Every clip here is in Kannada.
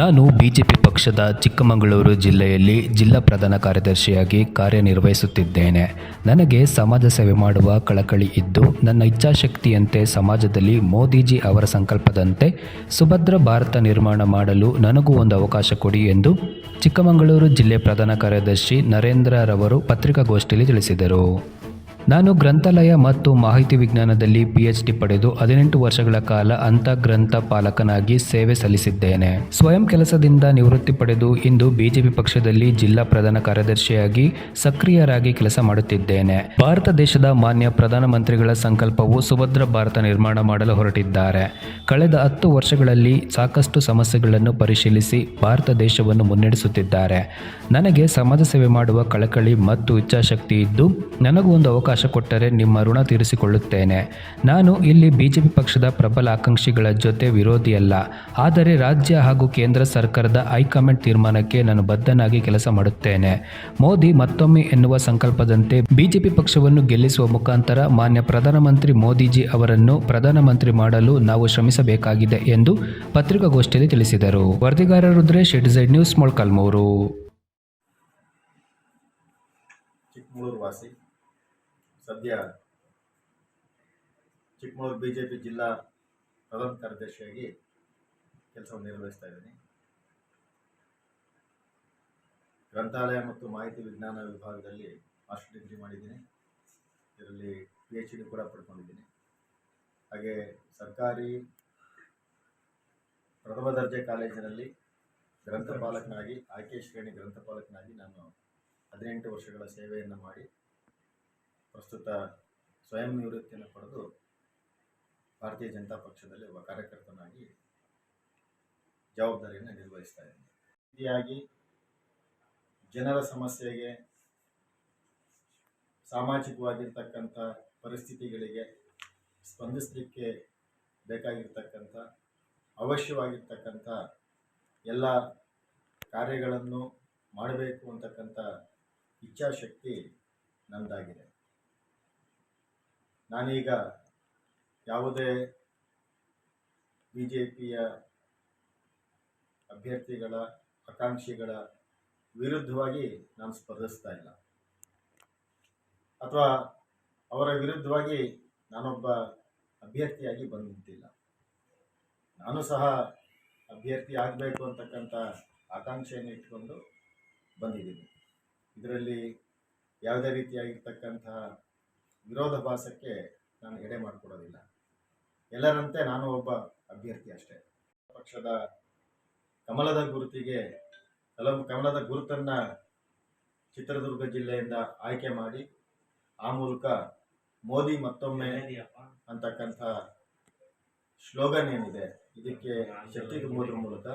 ನಾನು ಬಿಜೆಪಿ ಪಕ್ಷದ ಚಿಕ್ಕಮಗಳೂರು ಜಿಲ್ಲೆಯಲ್ಲಿ ಜಿಲ್ಲಾ ಪ್ರಧಾನ ಕಾರ್ಯದರ್ಶಿಯಾಗಿ ಕಾರ್ಯನಿರ್ವಹಿಸುತ್ತಿದ್ದೇನೆ. ನನಗೆ ಸಮಾಜ ಸೇವೆ ಮಾಡುವ ಕಳಕಳಿ ಇದ್ದು, ನನ್ನ ಇಚ್ಛಾಶಕ್ತಿಯಂತೆ ಸಮಾಜದಲ್ಲಿ ಮೋದಿಜಿ ಅವರ ಸಂಕಲ್ಪದಂತೆ ಸುಭದ್ರ ಭಾರತ ನಿರ್ಮಾಣ ಮಾಡಲು ನನಗೂ ಒಂದು ಅವಕಾಶ ಕೊಡಿ ಎಂದು ಚಿಕ್ಕಮಗಳೂರು ಜಿಲ್ಲೆ ಪ್ರಧಾನ ಕಾರ್ಯದರ್ಶಿ ನರೇಂದ್ರರವರು ಪತ್ರಿಕಾಗೋಷ್ಠಿಯಲ್ಲಿ ತಿಳಿಸಿದರು. ನಾನು ಗ್ರಂಥಾಲಯ ಮತ್ತು ಮಾಹಿತಿ ವಿಜ್ಞಾನದಲ್ಲಿ ಪಿ ಎಚ್ ಡಿ ಪಡೆದು ಹದಿನೆಂಟು ವರ್ಷಗಳ ಕಾಲ ಅಂತ ಗ್ರಂಥ ಪಾಲಕನಾಗಿ ಸೇವೆ ಸಲ್ಲಿಸಿದ್ದೇನೆ. ಸ್ವಯಂ ಕೆಲಸದಿಂದ ನಿವೃತ್ತಿ ಪಡೆದು ಇಂದು ಬಿಜೆಪಿ ಪಕ್ಷದಲ್ಲಿ ಜಿಲ್ಲಾ ಪ್ರಧಾನ ಕಾರ್ಯದರ್ಶಿಯಾಗಿ ಸಕ್ರಿಯರಾಗಿ ಕೆಲಸ ಮಾಡುತ್ತಿದ್ದೇನೆ. ಭಾರತ ದೇಶದ ಮಾನ್ಯ ಪ್ರಧಾನಮಂತ್ರಿಗಳ ಸಂಕಲ್ಪವು ಸುಭದ್ರ ಭಾರತ ನಿರ್ಮಾಣ ಮಾಡಲು ಹೊರಟಿದ್ದಾರೆ. ಕಳೆದ ಹತ್ತು ವರ್ಷಗಳಲ್ಲಿ ಸಾಕಷ್ಟು ಸಮಸ್ಯೆಗಳನ್ನು ಪರಿಶೀಲಿಸಿ ಭಾರತ ದೇಶವನ್ನು ಮುನ್ನಡೆಸುತ್ತಿದ್ದಾರೆ. ನನಗೆ ಸಮಾಜ ಸೇವೆ ಮಾಡುವ ಕಳಕಳಿ ಮತ್ತು ಇಚ್ಛಾಶಕ್ತಿ ಇದ್ದು, ನನಗೂ ಒಂದು ಅವಕಾಶ ಕೊಟ್ಟರೆ ನಿಮ್ಮ ಋಣ ತೀರಿಸಿಕೊಳ್ಳುತ್ತೇನೆ. ನಾನು ಇಲ್ಲಿ ಬಿಜೆಪಿ ಪಕ್ಷದ ಪ್ರಬಲ ಆಕಾಂಕ್ಷಿಗಳ ಜೊತೆ ವಿರೋಧಿಯಲ್ಲ. ಆದರೆ ರಾಜ್ಯ ಹಾಗೂ ಕೇಂದ್ರ ಸರ್ಕಾರದ ಹೈಕಮಾಂಡ್ ತೀರ್ಮಾನಕ್ಕೆ ನಾನು ಬದ್ಧನಾಗಿ ಕೆಲಸ ಮಾಡುತ್ತೇನೆ. ಮೋದಿ ಮತ್ತೊಮ್ಮೆ ಎನ್ನುವ ಸಂಕಲ್ಪದಂತೆ ಬಿಜೆಪಿ ಪಕ್ಷವನ್ನು ಗೆಲ್ಲಿಸುವ ಮುಖಾಂತರ ಮಾನ್ಯ ಪ್ರಧಾನಮಂತ್ರಿ ಮೋದಿಜಿ ಅವರನ್ನು ಪ್ರಧಾನಮಂತ್ರಿ ಮಾಡಲು ನಾವು ಶ್ರಮಿಸಬೇಕಾಗಿದೆ ಎಂದು ಪತ್ರಿಕಾಗೋಷ್ಠಿಯಲ್ಲಿ ತಿಳಿಸಿದರು. ವರದಿಗಾರ ರುದ್ರೇಶ್ ಎಡ್ಝೆಡ್ ನ್ಯೂಸ್, ಮೊಳಕಾಲ್ಮೂರು. ಚಿಕ್ಕಮಗಳೂರು ವಾಸಿ ಸದ್ಯ ಚಿಕ್ಕಮಗಳೂರು ಬಿ ಜೆ ಪಿ ಜಿಲ್ಲಾ ಪ್ರಧಾನ ಕಾರ್ಯದರ್ಶಿಯಾಗಿ ಕೆಲಸವನ್ನು ನಿರ್ವಹಿಸ್ತಾ ಇದ್ದೀನಿ. ಗ್ರಂಥಾಲಯ ಮತ್ತು ಮಾಹಿತಿ ವಿಜ್ಞಾನ ವಿಭಾಗದಲ್ಲಿ ಮಾಸ್ಟರ್ ಡಿಗ್ರಿ ಮಾಡಿದ್ದೀನಿ. ಇದರಲ್ಲಿ ಪಿ ಎಚ್ ಡಿ ಕೂಡ ಪಡ್ಕೊಂಡಿದ್ದೀನಿ. ಹಾಗೆ ಸರ್ಕಾರಿ ಪ್ರಥಮ ದರ್ಜೆ ಕಾಲೇಜಿನಲ್ಲಿ ಗ್ರಂಥಪಾಲಕನಾಗಿ, ಆಯ್ಕೆ ಶ್ರೇಣಿ ಗ್ರಂಥಪಾಲಕನಾಗಿ ನಾನು ಹದಿನೆಂಟು ವರ್ಷಗಳ ಸೇವೆಯನ್ನು ಮಾಡಿ ಪ್ರಸ್ತುತ ಸ್ವಯಂ ನಿವೃತ್ತಿಯನ್ನು ಪಡೆದು ಭಾರತೀಯ ಜನತಾ ಪಕ್ಷದಲ್ಲಿ ಒಬ್ಬ ಕಾರ್ಯಕರ್ತನಾಗಿ ಜವಾಬ್ದಾರಿಯನ್ನು ನಿರ್ವಹಿಸ್ತಾ ಇದ್ದಾರೆ ಜನರ ಸಮಸ್ಯೆಗೆ ಸಾಮಾಜಿಕವಾಗಿರ್ತಕ್ಕಂಥ ಪರಿಸ್ಥಿತಿಗಳಿಗೆ ಸ್ಪಂದಿಸಲಿಕ್ಕೆ ಬೇಕಾಗಿರ್ತಕ್ಕಂಥ, ಅವಶ್ಯವಾಗಿರ್ತಕ್ಕಂಥ ಎಲ್ಲ ಕಾರ್ಯಗಳನ್ನು ಮಾಡಬೇಕು ಅಂತಕ್ಕಂಥ ಇಚ್ಛಾಶಕ್ತಿ ನನ್ನದಾಗಿದೆ ನಾನೀಗ ಯಾವುದೇ ಬಿ ಜೆ ಪಿಯ ಅಭ್ಯರ್ಥಿಗಳ ಆಕಾಂಕ್ಷಿಗಳ ವಿರುದ್ಧವಾಗಿ ನಾನು ಸ್ಪರ್ಧಿಸ್ತಾ ಇಲ್ಲ. ಅಥವಾ ಅವರ ವಿರುದ್ಧವಾಗಿ ನಾನೊಬ್ಬ ಅಭ್ಯರ್ಥಿಯಾಗಿ ಬಂದು ನಿಂತಿಲ್ಲ. ನಾನು ಸಹ ಅಭ್ಯರ್ಥಿ ಆಗಬೇಕು ಅಂತಕ್ಕಂಥ ಆಕಾಂಕ್ಷೆಯನ್ನು ಇಟ್ಕೊಂಡು ಬಂದಿದ್ದೀನಿ. ಇದರಲ್ಲಿ ಯಾವುದೇ ರೀತಿಯಾಗಿರ್ತಕ್ಕಂತಹ ವಿರೋಧಾಭಾಸಕ್ಕೆ ನಾನು ಎಡೆ ಮಾಡಿಕೊಡೋದಿಲ್ಲ. ಎಲ್ಲರಂತೆ ನಾನು ಒಬ್ಬ ಅಭ್ಯರ್ಥಿ ಅಷ್ಟೇ. ಪಕ್ಷದ ಕಮಲದ ಗುರುತಿಗೆ ಕಲಂ, ಕಮಲದ ಗುರುತನ್ನು ಚಿತ್ರದುರ್ಗ ಜಿಲ್ಲೆಯಿಂದ ಆಯ್ಕೆ ಮಾಡಿ ಆ ಮೂಲಕ ಮೋದಿ ಮತ್ತೊಮ್ಮೆ ಅಂತಕ್ಕಂಥ ಸ್ಲೋಗನ್ ಏನಿದೆ, ಇದಕ್ಕೆ ಶಕ್ತಿ ತುಂಬೋದ್ರ ಮೂಲಕ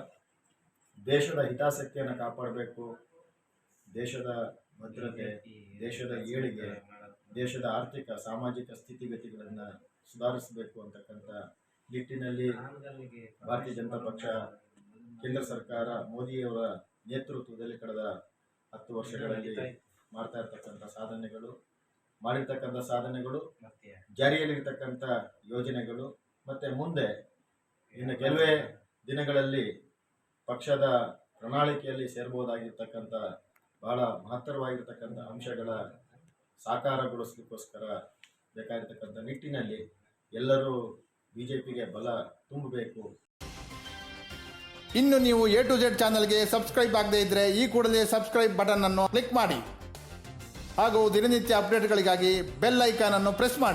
ದೇಶದ ಹಿತಾಸಕ್ತಿಯನ್ನು ಕಾಪಾಡಬೇಕು, ದೇಶದ ಭದ್ರತೆ, ದೇಶದ ಏಳಿಗೆ ದೇಶದ ಆರ್ಥಿಕ ಸಾಮಾಜಿಕ ಸ್ಥಿತಿಗತಿಗಳನ್ನು ಸುಧಾರಿಸಬೇಕು ಅಂತಕ್ಕಂಥ ನಿಟ್ಟಿನಲ್ಲಿ ಭಾರತೀಯ ಜನತಾ ಪಕ್ಷ ಕೇಂದ್ರ ಸರ್ಕಾರ ಮೋದಿಯವರ ನೇತೃತ್ವದಲ್ಲಿ ಕಳೆದ ಹತ್ತು ವರ್ಷಗಳಲ್ಲಿ ಮಾಡ್ತಾ ಇರ್ತಕ್ಕಂಥ ಸಾಧನೆಗಳು ಮಾಡಿರ್ತಕ್ಕಂಥ ಸಾಧನೆಗಳು ಜಾರಿಯಲ್ಲಿರ್ತಕ್ಕಂಥ ಯೋಜನೆಗಳು ಮತ್ತು ಮುಂದೆ ಇನ್ನು ಕೆಲವೇ ದಿನಗಳಲ್ಲಿ ಪಕ್ಷದ ಪ್ರಣಾಳಿಕೆಯಲ್ಲಿ ಸೇರ್ಬೋದಾಗಿರ್ತಕ್ಕಂಥ ಬಹಳ ಮಹತ್ತರವಾಗಿರ್ತಕ್ಕಂಥ ಅಂಶಗಳ ಸಾಕಾರಗೊಳಿಸ್ಲಿಕ್ಕೋಸ್ಕರ ಬೇಕಾಗಿರ್ತಕ್ಕಂಥ ನಿಟ್ಟಿನಲ್ಲಿ ಎಲ್ಲರೂ ಬಿ ಜೆ ಬಲ ತುಂಬಬೇಕು. ಇನ್ನು ನೀವು ಎ ಟು ಜೆಡ್ ಚಾನಲ್ಗೆ ಸಬ್ಸ್ಕ್ರೈಬ್ ಆಗದೇ ಇದ್ದರೆ ಈ ಕೂಡಲೇ ಸಬ್ಸ್ಕ್ರೈಬ್ ಬಟನ್ ಅನ್ನು ಕ್ಲಿಕ್ ಮಾಡಿ. ಹಾಗೂ ದಿನನಿತ್ಯ ಅಪ್ಡೇಟ್ಗಳಿಗಾಗಿ ಬೆಲ್ ಐಕಾನ್ ಅನ್ನು ಪ್ರೆಸ್ ಮಾಡಿ.